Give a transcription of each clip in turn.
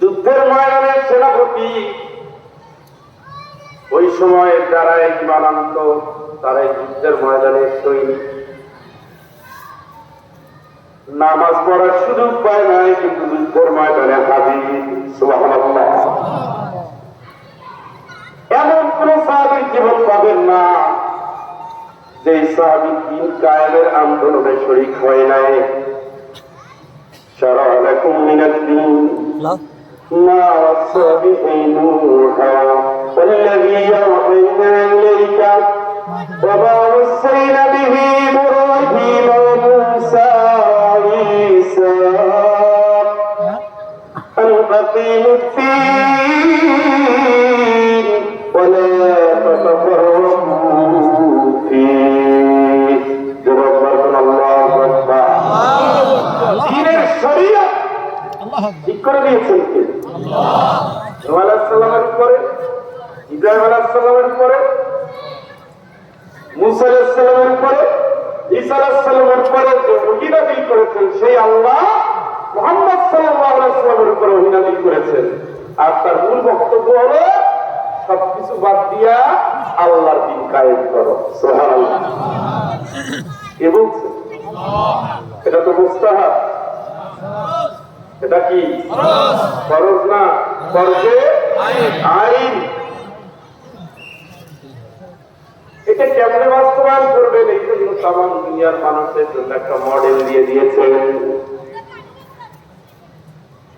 যুদ্ধের ময়দানের সেনাপতি। ওই সময়ে যারা ইমান মানান্ত তারা যুদ্ধের ময়দানে সৈনিক। নামাজ পড়ার সুযোগ পায় নাই, কিন্তু যুদ্ধের ময়দানে হাজির সুবাহ এমন কোন সাহাবির জীবন পাবেন না যে সাহাবি দিন কায়েমের আন্দোলনে শরিক হয় নাই। সারা রকম মিনাদ দিন। ما وصى به نوحا والذي أوحينا إليك وما وصينا به إبراهيم وموسى وعيسى أن أقيموا الدين ولا تتفرقوا فيه جربنا الله أكبر দিনের শরীয়ত ঠিক করে দিয়েছেন কে আলাইসাল্লামের উপরে ইব্রাহিম আলাইসাল্লামের উপরে মুসা আলাইসাল্লামের উপরে ঈসা আলাইসাল্লামের উপরে যে অহিনাদিল করেছেন সেই আল্লাহ মোহাম্মদ সাল্লাল্লাহু আলাইহি সাল্লামের উপরে অহিনাদিল করেছেন। আর তার মূল বক্তব্য হলো সবকিছু বাদ দিয়া আল্লাহর দিন কায়েম করো। সুবহানাল্লাহ। কে বলছে। এটা তো মুস্তাহাব। এটা কি? ফরজ। না? ফরজে? আইন। এটা কেমনে বাস্তবায়ন করবেন? এই জন্য দুনিয়ার মানুষের জন্য একটা মডেল দিয়ে দিয়েছেন।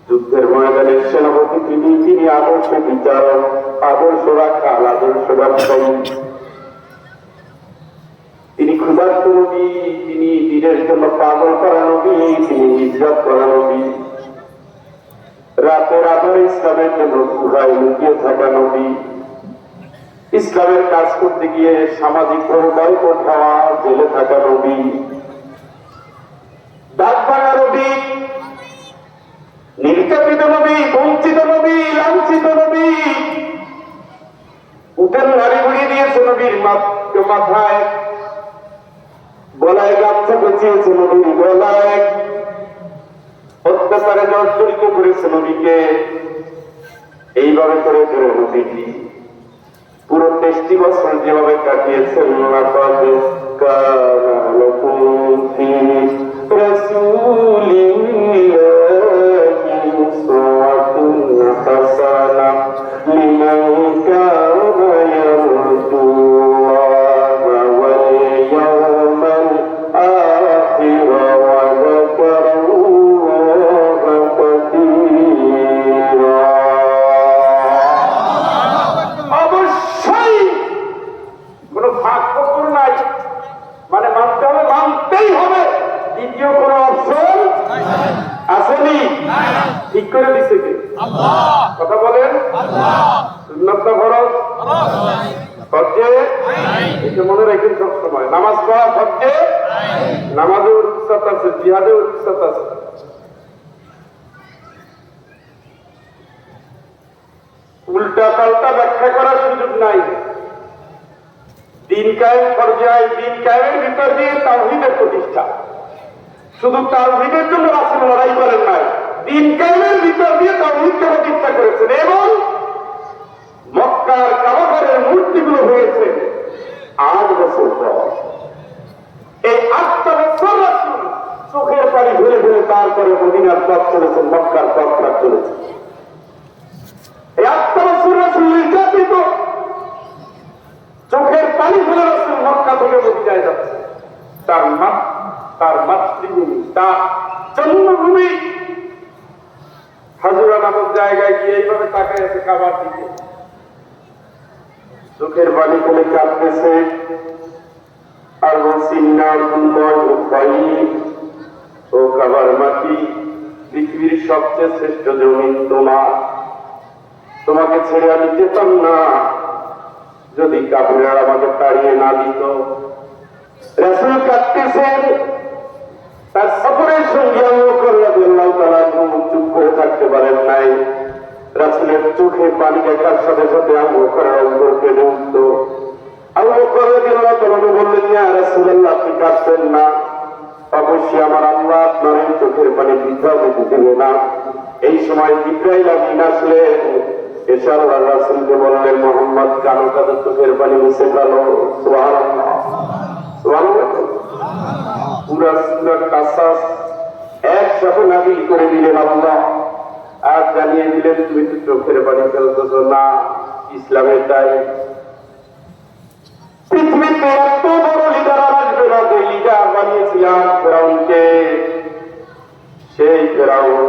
যুদ্ধের ময়দানের সেনাপতি তিনি তিনি আদর্শ বিচারক আদর্শ রাখাল আদর্শ ব্যবসায়ী। তিনি ক্ষুধার্ত নবী তিনি দিনের জন্য পাগল করা নবী তিনি হিজরত করা নবী রাতের আধারে ইসলামের জন্য গুহায় লুকিয়ে থাকা নবী। ইসলামের কাজ করতে গিয়ে সামাজিক প্রভাব ওঠাওয়া জেলে থাকা নবী। নবী, নির্যাতিত নবী, বঞ্চিত নবী, লাঞ্ছিত নবী। উঠেন নারী ঘুরিয়ে দিয়েছে নবীর মাথায়। গলায় গামছা পেঁচিয়েছে নবীর গলায়। অত্যাচারে জর্জরিত করেছে নবীকে। এইভাবে করে ধরে নবীজি পুরো তেষ্টি বছর যেভাবে কাটিয়েছেন লাকাদ তাওহীদের প্রতিষ্ঠা। শুধু তাওহীদের জন্য রাসূল লড়াই করেন নাই, দিন কায়েমের ভিতর দিয়ে তাওহীদকে প্রতিষ্ঠা করেছেন এবং মক্কার কাবাঘরের মূর্তিগুলো হয়েছে আট বছর পর। এই আটটা বছর রাসূল চোখের পানি ঘুরে ঘুরে তারপরে মদিনার পথ চলেছেন, মক্কার পথ চলেছে। এই আত্মা রসুল রসুল নির্যাতিত, চোখের পানি ফেলে রসুল মক্কা থেকে মদিনায় যাচ্ছে। তার মা তার মাতৃভূমি তার জন্মভূমি হাজুরা নামক জায়গায় গিয়ে এইভাবে তাকায় আছে কাবার দিকে। চোখের পানি ফেলে কাঁদতেছে। আর ও মাটি, পৃথিবীর সবচেয়ে শ্রেষ্ঠ জমিন তোমার। তোমাকে ছেড়ে আমি যেতাম না। যদি কাপড়েরা আমাকে তাড়িয়ে না দিত রাসুল কাটতেছেন তার সফরের সঙ্গে আমি চুপ করে থাকতে পারেন নাই। রাসুলের চোখে পানি দেখার সাথে সাথে আবু করার অন্তর কেঁদে উঠত আবু করে দিল্লাহ তোমাকে বললেন যে রাসুল্লাহ আপনি কাটতেন না। অবশ্যই আমার আল্লাহ আপনার এই চোখের পানি বৃদ্ধা দেবে না। এই সময় ইব্রাহিম আমিন আসলেন। আল্লাহ রাসুলকে বললেন, মোহাম্মদ কানো কাদের চোখের পানি মুছে গেল সুবহানাল্লাহ। আর জানিয়ে দিলেন তুমি তো চোখের বাড়ি ফেলতেছ না ইসলামের দায় পৃথিবীতে এত বড় লিডার আসবে না যে লিডার বানিয়েছিলাম ফেরাউনকে সেই ফেরাউন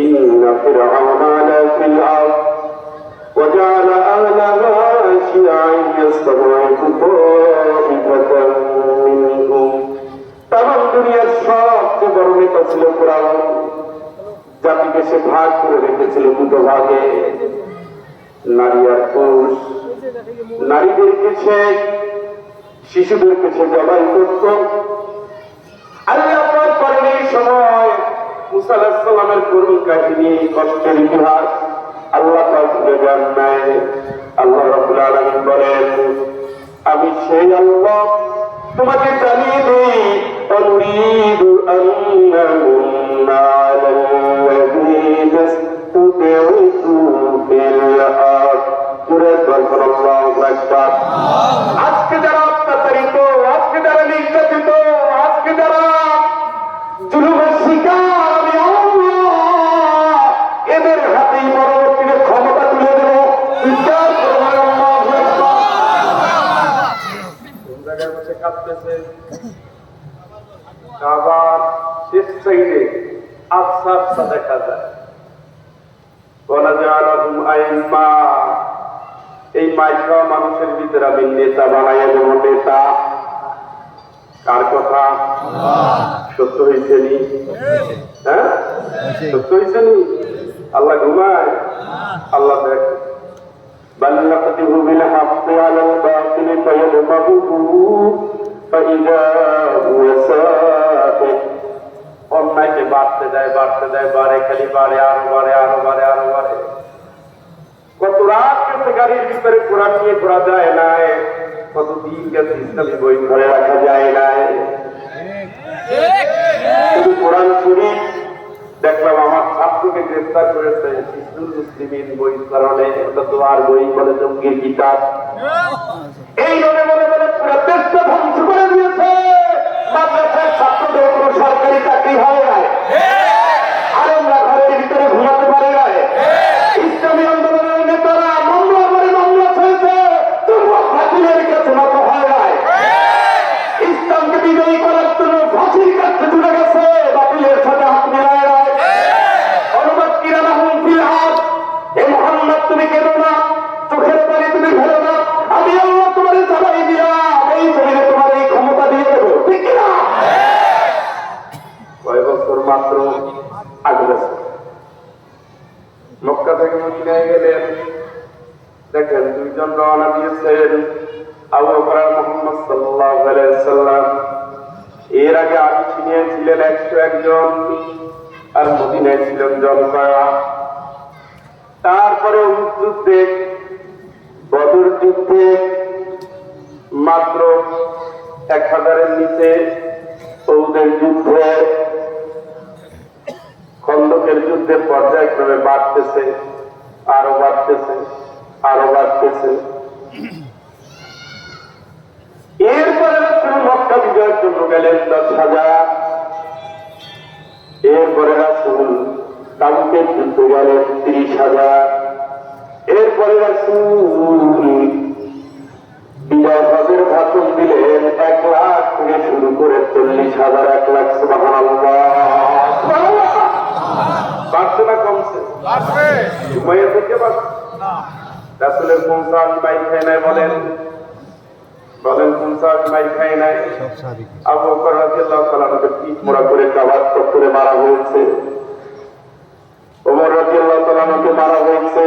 ইন্না ফেরাউন রেখেছিল দুটো ভাগে। নারী আর পুরুষ। নারীদেরকে সে শিশুদেরকে সে জবাই করত। আল্লাহ পাক করেন এই সময় মুসা আলাইহিস করুণ কাহিনী, কষ্টের ইতিহাস। আল্লাহ ভুলে যান নাই। আল্লাহ রাব্বুল আলামিন বলেন, আমি সেই আল্লাহ, তোমাকে জানিয়ে দিই অনুরিদু আন্নাহুন্না আফসা আফসা দেখা যায় বলা যায় আলাদুম আইম্মা এই মাইকা মানুষের ভিতরে আমি নেতা বানাইয়া দেব নেতা কার কথা সত্য হয়েছে নি হ্যাঁ সত্য হয়েছে নি আল্লাহ ঘুমায় আল্লাহ দেখ بل نقذف بالحق على الباطل فيدمغه فإذا هو ساقط অন্যায়কে বাড়তে দেয় বাড়তে দেয়, বাড়ে, খালি বাড়ে, আরও বাড়ে আরও বাড়ে আরও বাড়ে। কত রাত গেছে গাড়ির ভিতরে কোরআন নিয়ে ঘোরা যায় না কত দিন গেছে ইসলামী বই ঘরে রাখা যায় না শুধু কোরআন শরীফ দেখলাম আমার ছাত্রকে গ্রেফতার করেছে হিন্দুল মুসলিমিন বই কারণে ওটা তো আর বই বলে জঙ্গির কিতাব। এই বলে বলে বলে পুরো দেশটা ধ্বংস করে দিয়েছে। কোনো সরকারি মক্কা থেকে মদিনায় গেলেন। দেখেন, দুইজন রওনা দিয়েছেন আবু বকর মুহাম্মদ সাল্লাল্লাহু আলাইহি সাল্লাম। এর আগে আবি ছিনিয়ে ছিলেন একশো একজন আর মদিনায় ছিলেন জনকয়া তারপরে যুদ্ধে, বদর যুদ্ধে মাত্র এক হাজারের নিচে ওদের যুদ্ধে খন্দকের যুদ্ধের পর্যায়ক্রমে বাড়তেছে, আরও বাড়তেছে আরও বাড়তেছে। এরপরে মক্কা বিজয়ের জন্য গেলেন দশ হাজার। এরপরে রাসুল যুদ্ধ গেলেন তিরিশ হাজার। এরপরে রাসুল বিজয় ভাষণ দিলেন, এক লাখ থেকে শুরু করে চল্লিশ হাজার, এক লাখ সুবাহান বাড়ছে না ঘুমাইয়া থেকে রাসুলের কোন সাহায্য মাই খাই নাই বলেন? বলেন কোন সাহায্য মাই খাই নাই? আবু বকর রাদিয়াল্লাহু তাআলা আমাকে পিঠ মোড়া করে কাবাত করে মারা হয়েছে। ওমর রাদিয়াল্লাহু তাআলা আমাকে মারা হয়েছে।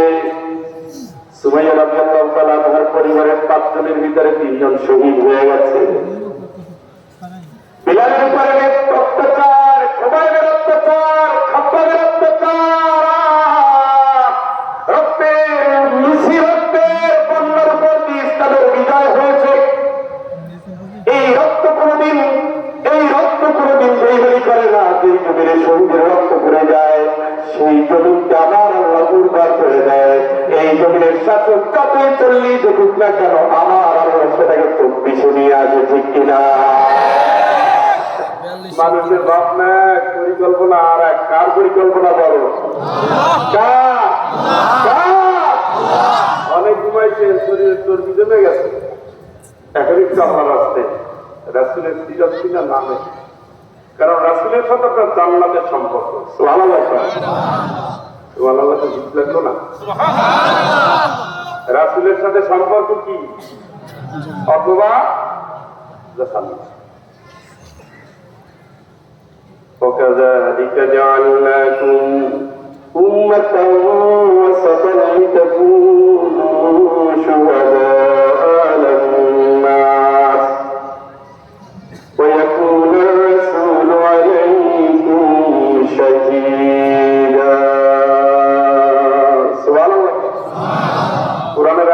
সুমাইয়া রাদিয়াল্লাহু তাআলা আমার পরিবারের পাঁচজনের ভিতরে তিনজন শহীদ হয়ে গেছে। বিলালের উপরে করে শহীদের রক্ত করে যায় সেই জমিনকে আমার আল্লাহ উর্বর করে দেয়। এই জমিনের শাসক যতই চল্লিশ দেখুক না কেন আমার আল্লাহ সেটাকে তো নিয়ে আসে ঠিক কিনা মানুষের ভাবনা পরিকল্পনা আর এক কার পরিকল্পনা বলো? অনেক ঘুমাইছে শরীরের চর্বি জমে গেছে। এখন একটু কারণ রাসুলের সাথে আপনার জান্নাতের সম্পর্ক ভালো লাগবে ভালো লাগবে ঠিক লাগলো না রাসুলের সাথে সম্পর্ক কি অথবা জাহান্নাম وكذلك جعلناكم أمة وسطا لتكونوا شهداء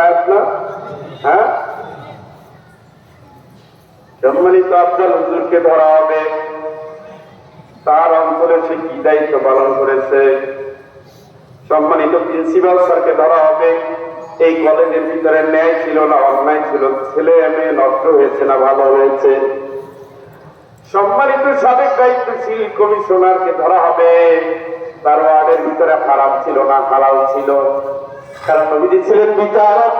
আয়াত হ্যাঁ? সম্মানিত আফজাল হুজুরকে ধরা হবে। তার অঞ্চলে সে কি দায়িত্ব পালন করেছে? সম্মানিত প্রিন্সিপাল স্যারকে ধরা হবে। এই কলেজের ভিতরে ন্যায় ছিল না, অন্যায় ছিল। ছেলে মেয়ে নষ্ট হয়েছে না, ভালো হয়েছে। সম্মানিত সাবেক দায়িত্বশীল কমিশনারকে ধরা হবে। তার ওয়ার্ডের ভিতরে হারাম ছিল না, হালাল ছিল। কারণ নবীজি ছিলেন বিচারক,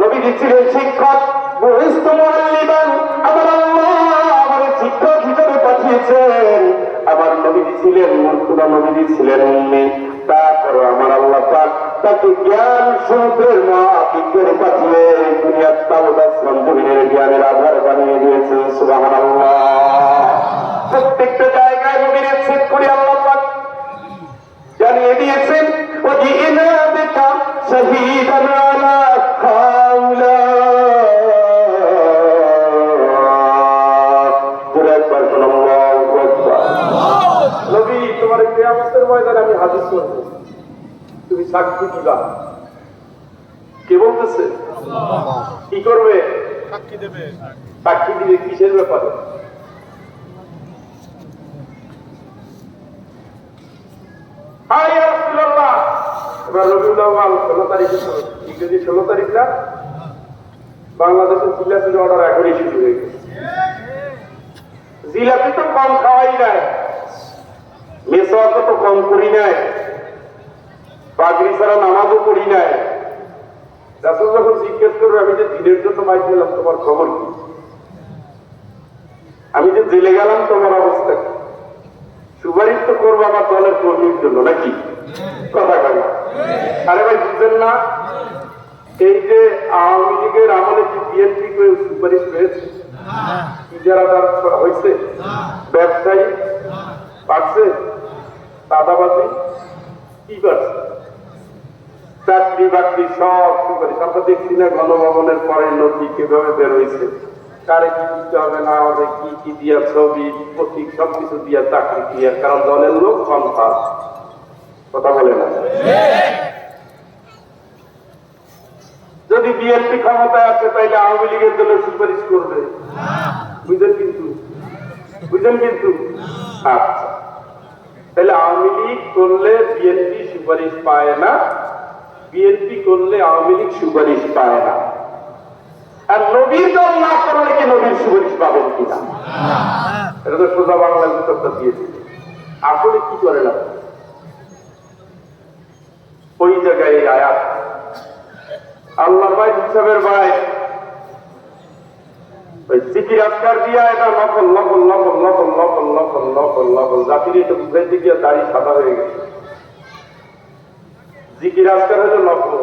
নবীজি ছিলেন শিক্ষক। আমার আল্লাহ আমার শিক্ষক হিসেবে পাঠিয়েছেন। আমার মহাবিজ্ঞানে পাঠিয়ে দুনিয়ার জ্ঞানের আধার বানিয়ে দিয়েছেন, সুবহানাল্লাহ। প্রত্যেকটা সাক্ষী দিলাম কে বলতেছে? কি করবে? সাক্ষী দিবে। কিসের ব্যাপারে? বাংলাদেশের অর্ডার জিলাপি তো কম খাওয়াই নাই মেসওয়াকে তো কম করি নাই। পাগড়ি ছাড়া নামাজও করি নাই। রাসূল যখন জিজ্ঞেস করবে আমি যে দিনের জন্য মাইক দিলাম, তোমার খবর কি? আমি যে জেলে গেলাম, তোমার অবস্থা কি? সুপারিশ তো করব আমার দলের কর্মীর জন্য, নাকি? কথা কথা আরে ভাই বুঝলেন না, এই যে আওয়ামী লীগের আমলে কি বিএনপি করে সুপারিশ পেয়েছে? ইজারাদার হয়েছে? ব্যবসায়ী পারছে? দাদাবাজি? কি পারছে? চাকরি বাকরি সব সুপারিশ আমরা দেখছি না গণভবনের পরের নথি কীভাবে বের হয়েছে কারে কি দিতে হবে, না হবে, কি কি দিয়া ছবি, প্রতীক দিয়া চাকরি দিয়া কারণ দলের লোক কথা বলে না? যদি বিএনপি ক্ষমতায় আছে তাইলে আওয়ামী লীগের দলে সুপারিশ করবে। বুঝলেন কিন্তু? বুঝলেন কিন্তু? আচ্ছা। তাহলে আওয়ামী লীগ করলে বিএনপি সুপারিশ পায় না বিএনপি করলে আওয়ামী লীগ সুপারিশ পায় না। আর নবীর দল না করলে কি নবীর সুপারিশ পাবেন কিনা? এটা তো সোজা বাংলার ভিতরটা দিয়ে দিবে আসলে কি করে না ওই জায়গায় এই আয়াত। আল্লাহর ভাই হিসাবের ভাই, ওই সিকির আজকার দিয়া এটা নকল নকল নকল নকল নকল নকল নকল নকল। জাতির এটা বুঝাইতে গিয়ে দাড়ি সাদা হয়ে গেছে। জিকির আজকার হলো নকল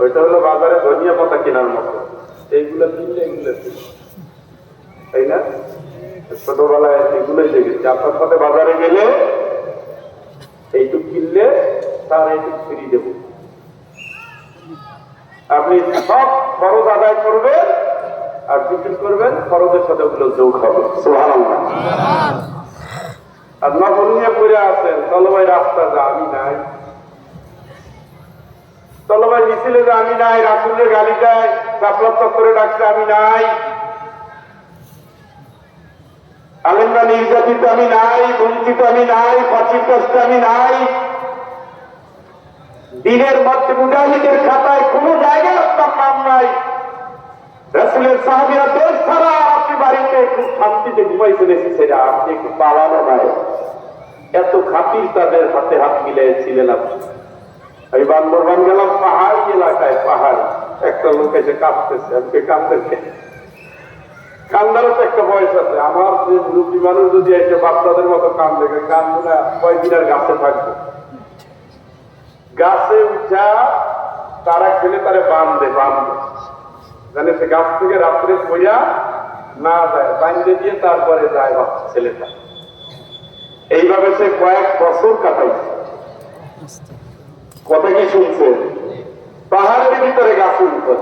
ওইটা হলো বাজারে ধনিয়া পাতা কেনার মতো। এইগুলো কিনলে এগুলো। তাই না? ছোটবেলায় এগুলোই দেখেছি। আপনার সাথে বাজারে গেলে এইটুক কিনলে তার এইটুক ফ্রি দেব। আপনি সব খরচ আদায় করবেন আর বিক্রি করবেন খরচের সাথে ওগুলো যোগ হবে। আর নকল নিয়ে পড়ে আছেন। চলো ভাই রাস্তা যা। আমি নাই। চলো ভাই মিছিলে যে আমি নাই, রাসুলের গালি দেয় সাপলাপ চক্করে ডাকছে, আমি নাই। আলেমরা নির্যাতিত আমি নাই, বঞ্চিত আমি নাই, ফাঁসির কষ্ট আমি নাই। দিনের মধ্যে মুজাহিদের খাতায় কোনো জায়গায় আপনার নাম নাই। রাসুলের সাহাবিরা দেশ ছাড়া আপনি বাড়িতে একটু শান্তিতে ঘুমাইছেন এসেছেন আপনি একটু পালানো নাই। এত খাতির তাদের হাতে হাত মিলিয়েছিলেন আপনি। আমি বান্দরবান গেলাম পাহাড়ি এলাকায়, পাহাড়। একটা লোক এসে কাঁদতেছে আজকে কাঁদতেছে কান্দারও তো একটা বয়স আছে। আমার যে মুরব্বী মানুষ যদি এসে বাচ্চাদের মতো কান দেখে কান না কয়েকদিন আর গাছে থাকবে? গাছে উঠা, তারা খেলে তারে বাঁধে বাঁধবে জানে সে গাছ থেকে রাত্রে পড়িয়া না যায় বাঁধে দিয়ে তারপরে যায় বাচ্চা ছেলেটা। এইভাবে সে কয়েক বছর কাটাইছে। কথা কি শুনছেন পাহাড়ের ভিতরে গাছ উঠতে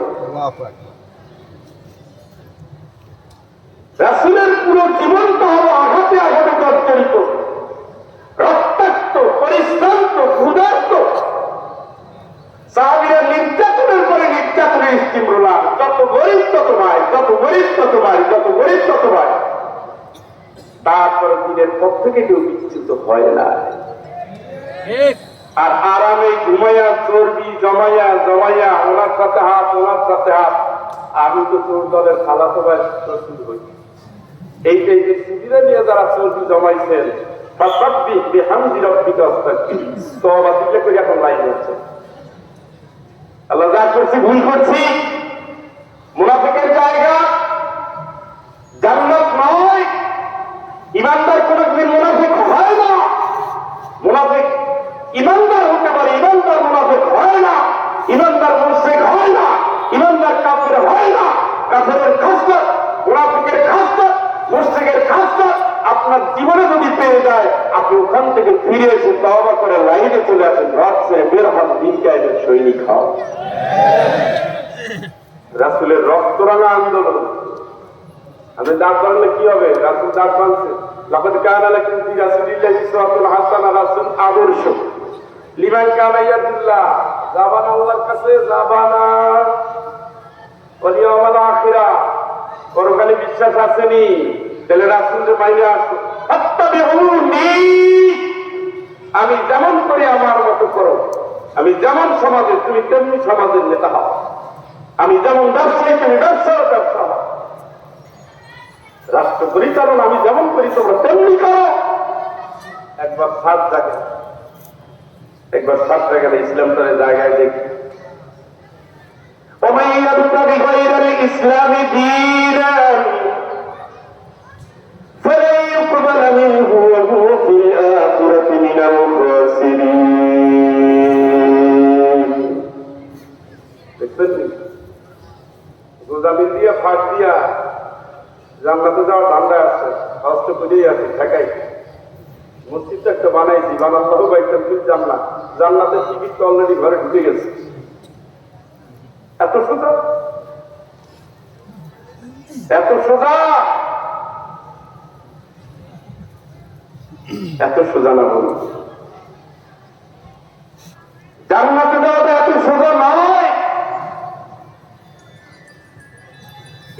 রাসুলের পুরো জীবনটা হলো আঘাতে আঘাতে জর্জরিত। রক্তাক্ত পরিশ্রান্ত ক্ষুধার্ত। সাহাবিরা নির্যাতনের পরে নির্যাতনের স্টিমরোলা যত গরিব তত ভাই যত গরিব তত ভাই যত গরিব তত ভাই। তারপর দিনের পর থেকে কেউ বিচ্যুত হয় না। আর আরামে ঘুমাইয়া চর্বি জমাইয়া জমাইয়া ওনার সাথে হাত, ওনার সাথে হাত। আমি তো তোর দলের খালাতো ভাই হই। যে নিয়ে যারা চর্বি জমাইছেন আল্লাহ যা করছি ভুল করছি। মুনাফিকের জায়গা জান্নাত নয়। ইমানদার কোনদিন মুনাফিক হয় না মুনাফিক ইমানদার হতে পারে ইমানদার মুনাফিক হয় না ইমানদার মুশরিক হয় না ইমানদার কাফের হয় না কাফেরের খাসলত মুনাফিকের খাসলত মুশরিকের খাসলত আপনার জীবনে যদি পেয়ে যায় আপনি ওখান থেকে ফিরে এসে তওবা করে লাইনে চলে আসেন ছেড়ে বের হন, দিন চাইবেন সৈনিক হও রাসুলের রক্তরাঙা আন্দোলন। আমি ডাক বাংলে কি হবে? রাসুল ডাক বাংছে লাকাদ কানা লাকুম আদর্শ। লিমান কানা ইয়াদুল্লাহ। আল্লাহর কাছে যাবানা। ওয়াল ইয়াউমাল আখিরা। পরকালে বিশ্বাস আসেনি। তাহলে রাসূলের বাইরে আসো ফাত্তাবিউনি আমি যেমন করে আমার মতো করো। আমি যেমন সমাজে তুমি তেমনি সমাজের নেতা হও। আমি যেমন ব্যবসায়ী, তুমি ব্যবসার ব্যবসা হও। রাষ্ট্র পরিচালন আমি যেমন করি, তোমরা তেমনি করো। একবার সাত জায়গায় একবার সাত জায়গায় ইসলাম তাদের জায়গায় দেখি। ইসলামী দিন। যাওয়ার ধান্দায় হস্ত করেই আছে মসজিদ একটা বানাইছি জান্নাত জান্নাতের টিকিট তো অলরেডি ঘরে ঢুকে গেছে। এত সোজা? এত সোজা? এত সোজা না বলুন জান্নাতে যাওয়াটা এত সোজা নয়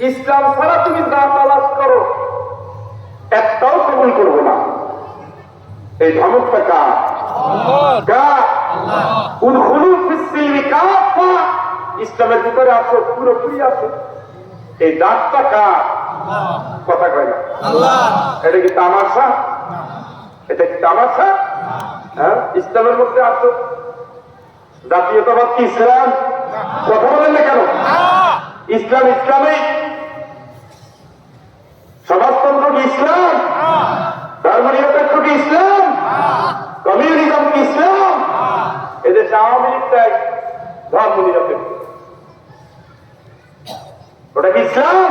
ইসলাম ছাড়া তুমি যা তালাশ করো একটাও কবুল করব না। এই ধমকটা কার? ইসলামের ভিতরে আসো পুরোপুরি আসো। এই দাঁতটা কার? কথা কয় না। এটা কি তামাশা? এটা কি তামাশা? হ্যাঁ ইসলামের মধ্যে আসো। জাতীয়তাবাদ কি ইসলাম? কথা বলেন না কেন? ইসলাম ইসলামিক সমাজতন্ত্র কি ইসলাম ধর্ম নিরপেক্ষ কি ইসলাম কমিউনিজম কি ইসলাম, এদেশে আওয়ামী লীগটাই ধর্ম নিরপেক্ষ ওটা কি ইসলাম?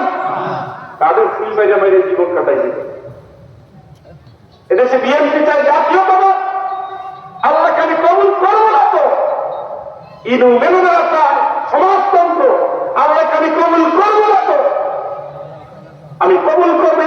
তাদের ফুল মেরে মেরে জীবন কাটাই দিবে এদেশে বিএনপি চাই জাতীয়তাবাদ। আল্লাহকে আমি কবুল করব না তো। ইনু মেনুনা চাই সমাজতন্ত্র আল্লাহকে আমি কবুল করব না তো আমি কবুল করব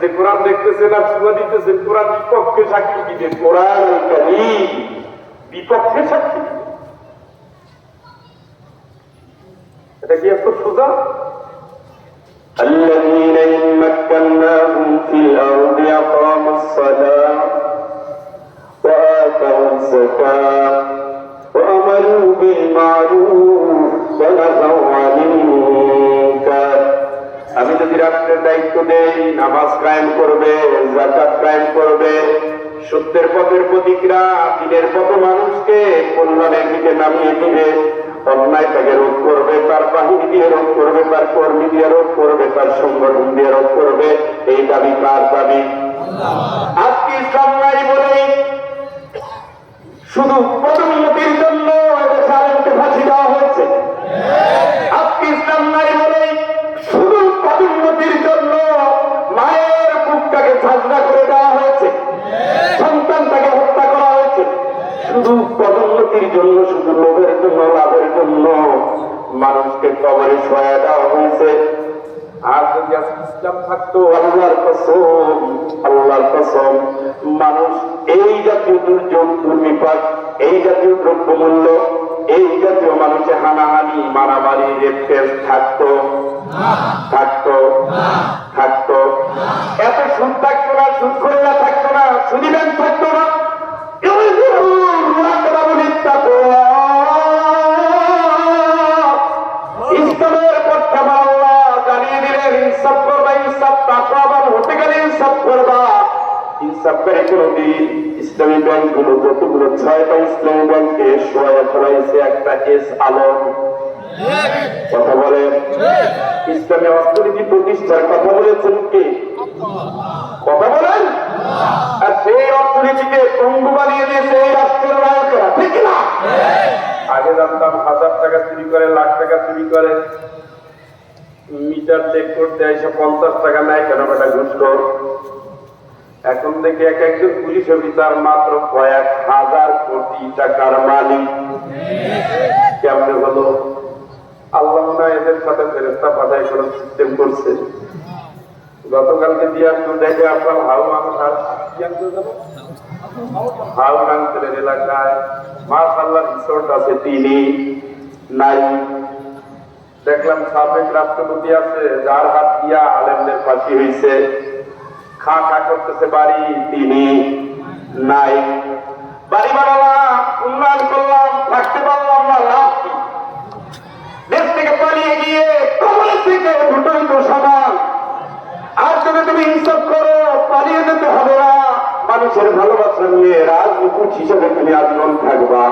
যে কোরআন দেখতেছেন আর সুমা দিতেছেন কোরআন বিপক্ষে সাক্ষী দিবে কোরআন আল কারীম বিপক্ষে সাক্ষী দিবে এটা কি এত সোজা الذين إن مكناهم في الأرض أقاموا الصلاة وآتوا الزكاة وأمروا بالمعروف ونهوا আমি দায়িত্ব দেই নামাজ কায়েম করবে জাকাত কায়েম করবে। সত্যের পথের প্রতিক্রিয়া দিনের পথ মানুষকে কল্যাণের দিকে নামিয়ে দিবে। অন্যায় তাকে রোধ করবে, তার বাহিনী দিয়ে রোধ করবে, তার কর্মী দিয়ে রোধ করবে, তার সংগঠন দিয়ে রোধ করবে। এই দাবি কার দাবি? আজকে ইসলাম নাই বলেই শুধু পদোন্নতির জন্য পদোন্নতির জন্য শুধু লোভের জন্য লাভের জন্য। মানুষকে কবরে সয়া দেওয়া হয়েছে। থাকতো এই জাতীয় এই জাতীয় হানাহানি, মারামারি থাকতো। থাকতো। থাকতো। এত সুদ থাকতো না সুদ থাকতো না সুদিবেন থাকতো না। ইনসাফ করে কোনদিন ইসলামী ব্যাংকগুলো যতগুলো ছয়টা ইসলামী ব্যাংকে সোয়া ফেলাইছে একটা এস আলম। কথা বলেন। ইসলামী অর্থনীতি প্রতিষ্ঠার কথা বলেছেন কে? কথা বলেন। আর সেই অর্থনীতিকে পঙ্গু বানিয়ে দিয়েছে এই রাষ্ট্রের নায়কেরা, ঠিক না? আগে জানতাম হাজার টাকা চুরি করে, লাখ টাকা চুরি করে। মিটার চেক করতে এসে পঞ্চাশ টাকা নেয় কেন বেটা ঘুষখোর এখন থেকে এক একজন পুলিশ অফিসার মাত্র কয়েক হাজার কোটি টাকার মালিক। কেমনে হলো? আল্লাহ এদের সাথে ফেরস্তা পাঠাই কোনো সিস্টেম করছে। গতকালকে দিয়ে আসলো দেখে আপনার হাউ যাব? হাউ কান্তের এলাকায় মাশাল্লাহ রিসোর্ট আছে, তিনি নাই। দেখলাম সাবেক রাষ্ট্রপতি আছে, যার হাত দিয়া আলেমদের ফাঁসি হয়েছে খা করতেছে বাড়ি, তিনি নাই। বাড়ি বানালাম উন্নয়ন করলাম, থাকতে পারলাম না, লাভ কি? দেশ থেকে পালিয়ে গিয়ে কবল থেকে দুটোই তো সমান। আর যদি তুমি ইনসাফ করো, পালিয়ে যেতে হবে না। মানুষের ভালোবাসা নিয়ে রাজনীতি হিসেবে তুমি আজীবন থাকবা।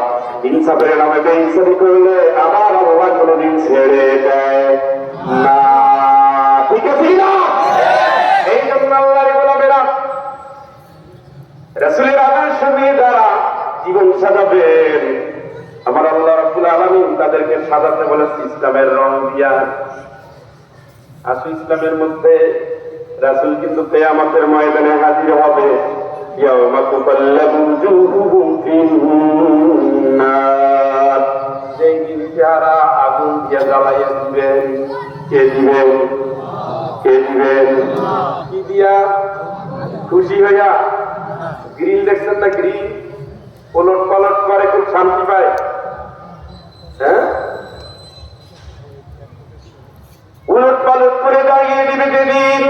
ইনসাফের নামে বেইনসাফি করলে আবার আল্লাহ কোনোদিন ছেড়ে দেয় না ঠিক আছে কি না এই জন্য আল্লাহর গোলামেরা রাসূলের আদর্শ নিয়ে যারা জীবন সাজাবেন, আমার আল্লাহ রাব্বুল আলামিন তাদেরকে সাজাতে বলেছে ইসলামের রং দিয়া। আসু ইসলামের মধ্যে, রাসূল কিন্তু কিয়ামতের ময়দানে হাজির হবে। আগুন দিয়ে জ্বালাইয়া দিবেন, কে দিবেন? কে দিবেন? কি দিয়া? খুশি হইয়া? গ্রিল দেখছেন না গ্রিল পলট পালট করে, খুব শান্তি পায়। হ্যাঁ? উলট পালট করে দাঁড়িয়ে দিবে যেদিন।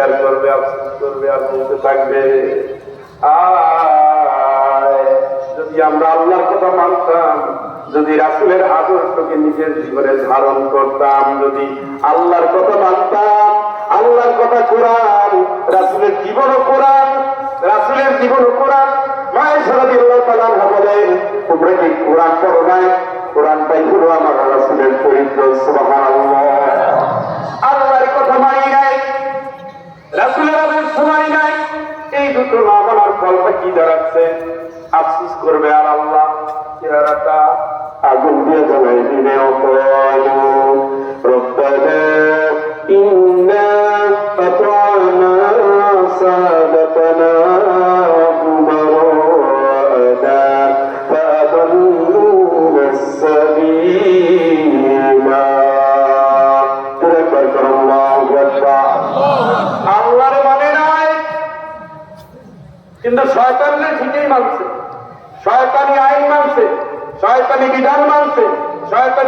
চিৎকার করবে আফসোস করবে আর বলতে থাকবে যদি আমরা আল্লাহর কথা মানতাম, যদি রাসুলের আদর্শকে নিজের জীবনে ধারণ করতাম, যদি আল্লাহর কথা মানতাম, আল্লাহর কথা কোরআন, রাসুলের জীবন কোরআন, রাসুলের জীবন কোরআন। মায়ের সারাদি আল্লাহ তালা বলেন, তোমরা কি কোরআন পড়ো নাই? কোরআনটাই হলো আমার রাসুলের চরিত্র সুবহান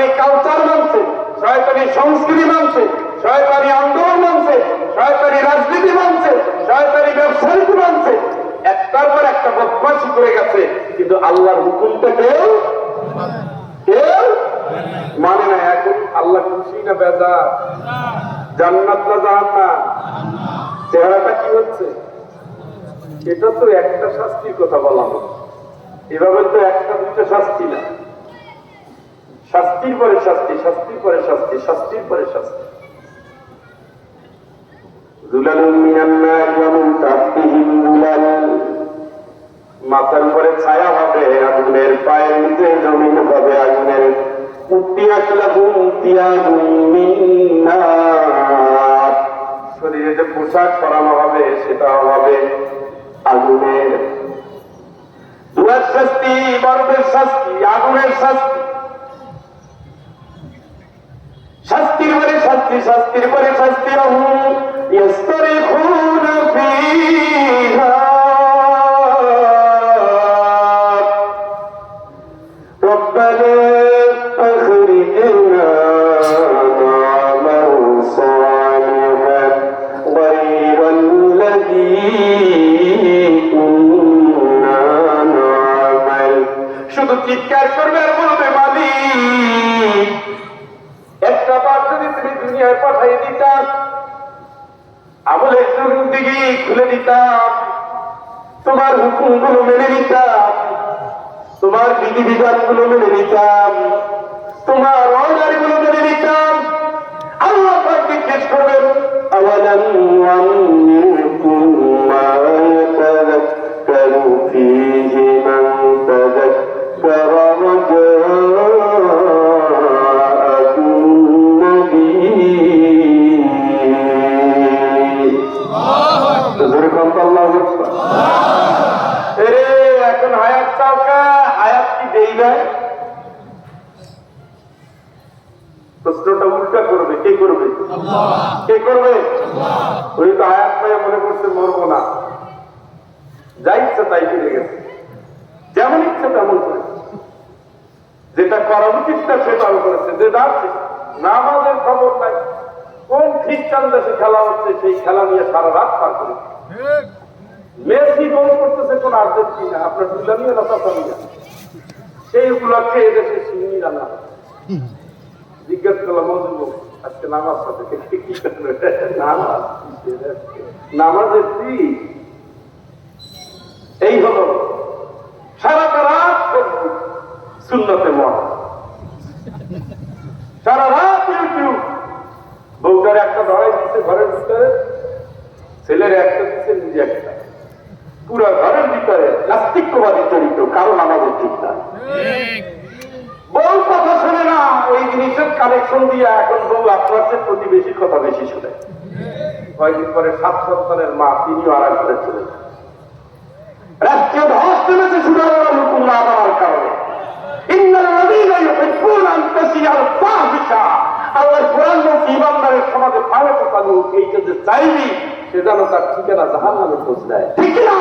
শয়তানি কালচার মানছে, শয়তানি সংস্কৃতি মানছে, শয়তানি আন্দোলন মানছে, শয়তানি রাজনীতি মানছে, শয়তানি ব্যবসায়িক মানছে। একটার পর একটা বদমাশি করে গেছে, কিন্তু আল্লাহর হুকুমটা কেউ কেউ মানে না, এখন আল্লাহ খুশি না বেজা জান্নাত না জাহান্নাম? চেহারাটা কি হচ্ছে? এটা তো একটা শাস্তির কথা বলা হলো। এভাবে তো একটা দুটো শাস্তি না। শাস্তির পরে শাস্তি শাস্তির পরে শাস্তি শাস্তির পরে শাস্তি। মাথার উপরে ছায়া হবে আগুনের পায়ের নিচে জমিন হবে আগুনের শরীরে যে পোশাক পরানো হবে সেটাও হবে আগুনের। দুয়ার শাস্তি বরফের শাস্তি আগুনের শাস্তি। শাস্তির পরে শাস্তি রহু। ইস্তরে খুন ফি চোখ খুলে নিতাম তোমার হুকুমগুলো মেনে নিতাম। তোমার বিধি বিধানগুলো মেনে নিতাম। তোমার অর্ডারগুলো মেনে নিতাম। আল্লাহ জিজ্ঞেস করবেন আওয়ালাম খেলা নিয়ে সারা রাত পার করেছে মেসি গোল করতেছে কোন আর্জেন্টিনা আপনার দুলামিয়া না তাতামিয়া সেই উপলক্ষে এদেশে সিন্নি রান্না। জিজ্ঞেস করলাম আজকে নামাজ সাথে কি নামাজ নামাজের কি? এই হলো সারাটা রাত শূন্যতে মন। সারা রাত ইউটিউব। বউটার একটা ধরাই দিচ্ছে ঘরের ভিতরে। ছেলের একটা দিচ্ছে নিজে একটা। পুরো ঘরের ভিতরে নাস্তিকবাদী চরিত্র কারণ আমাদের ঠিক না। বউ কথা শোনে না ওই জিনিসের কানেকশন দিয়ে এখন বউ আপনার চেয়ে প্রতিবেশীর কথা বেশি শুনে। কয়েকদিন পরে সাত সন্তানের মা, তিনিও আর এক ঘরে চলে। রাষ্ট্রীয় ধস নেমেছে সুরার হুকুম না মানার কারণে কোরআন সমাজে ফাহেসা চালু এইটা যে চাইবি সে যেন তার ঠিকানা জাহান্নামে খোঁজ দেয়। ঠিক না